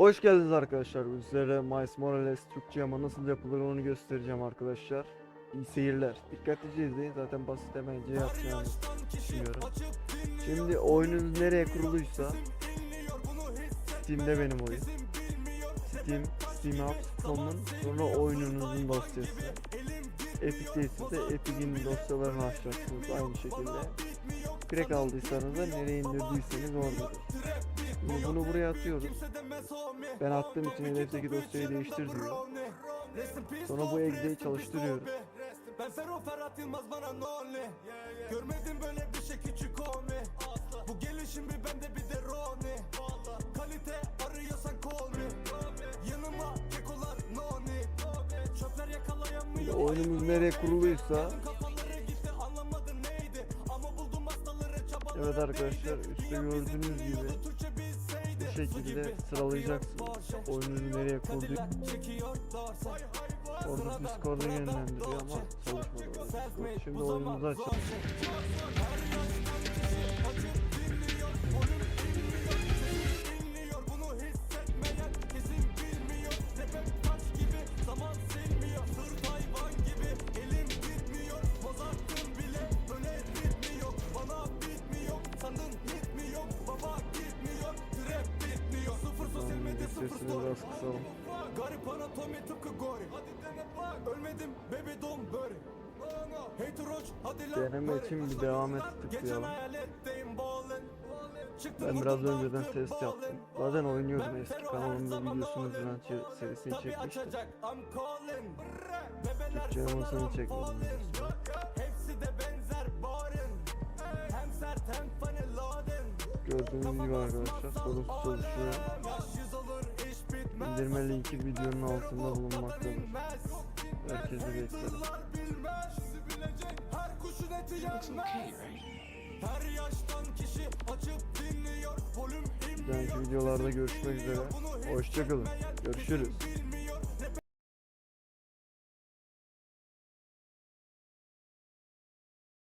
Hoş geldiniz arkadaşlar. Bugün Sizlere Miles Morales Türkçe ama nasıl yapılır onu göstereceğim arkadaşlar. İyi seyirler. Dikkatlice izleyin. Zaten basit hemen yapacağını düşünüyorum. Şimdi oyununuz nereye kuruluysa Steam'de benim oyun. Steam, Steam Apps.com'un sonra oyununuzun dosyası. Epic değilse de Epic'in dosyalarını açacaksınız aynı şekilde. Crack aldıysanız da nereye indirdiyseniz oradadır. Şimdi bunu buraya atıyoruz. Ben attığım için hedefteki dosyayı değiştir diyor. Sonra bu egzeyi çalıştırıyorum. Ben Fero Ferhat Yılmaz bana no ne Görmedim böyle bir şey küçük omi Bu gelişim bir bende bir de Roni. Kalite arıyorsan call me Yanıma kekolar no need Çöpler yakalayamıyor. Oyunumuz nereye kuruluysa Evet arkadaşlar üstte gördüğünüz gibi şekilde sıralayacaksınız. Oyununuzu nereye kurduğu orada Discord'a yönlendiriyor ama çalışmadı. Şimdi oyunumuzu açalım. Sesini biraz kısalım. Garip anatomi tıpkı gori. Ölmedim. Hoş hadi lan Deneme için bir devam et tıklayalım. Ben biraz önceden test yaptım. Zaten oynuyordum eski kanalımda falan çe- serisini çekmiştim. Türkçe yamasını I'm çekmedim. Gördüğünüz gibi arkadaşlar sorunsuz çalışıyor. İndirme linki videonun altında bulunmaktadır. Herkesi beklerim. Bir videolarda görüşmek üzere. Hoşçakalın. Görüşürüz.